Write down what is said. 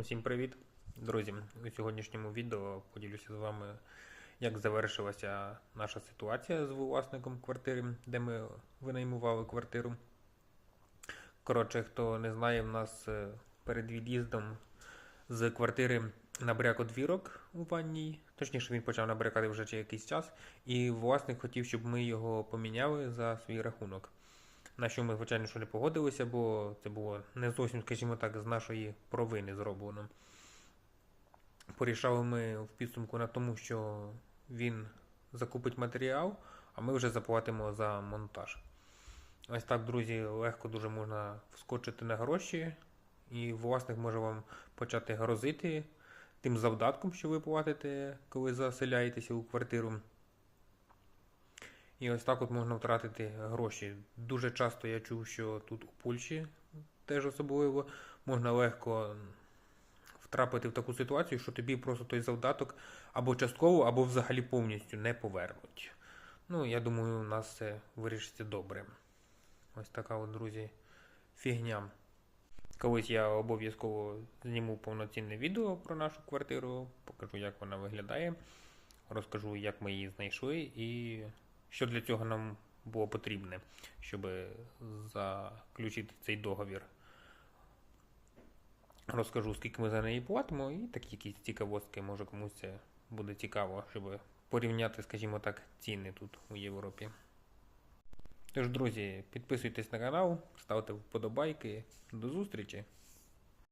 Усім привіт, друзі! У сьогоднішньому відео поділюся з вами, як завершилася наша ситуація з власником квартири, де ми винаймували квартиру. Коротше, хто не знає, в нас е, перед від'їздом з квартири набряк одвірок у ванній. Точніше, він почав набрякати вже якийсь час, і власник хотів, щоб ми його поміняли за свій рахунок. На що ми, звичайно, що не погодилися, бо це було не зовсім, скажімо так, з нашої провини зроблено. Порішали ми в підсумку на тому, що він закупить матеріал, а ми вже заплатимо за монтаж. Ось так, друзі, легко дуже можна вскочити на гроші, і власник може вам почати грозити тим завдатком, що ви платите, коли заселяєтеся у квартиру. І ось так от можна втратити гроші. Дуже часто я чув, що тут у Польщі теж особливо можна легко втрапити в таку ситуацію, що тобі просто той завдаток або частково, або взагалі повністю не повернуть. Ну, я думаю, у нас це вирішиться добре. Ось така от, друзі, фігня. Колись я обов'язково зніму повноцінне відео про нашу квартиру, покажу, як вона виглядає, розкажу, як ми її знайшли і що для цього нам було потрібне, щоб заключити цей договір. Розкажу, скільки ми за неї платимо, і такі якісь цікавостки, може комусь буде цікаво, щоб порівняти, скажімо так, ціни тут у Європі. Тож, друзі, підписуйтесь на канал, ставте вподобайки. До зустрічі!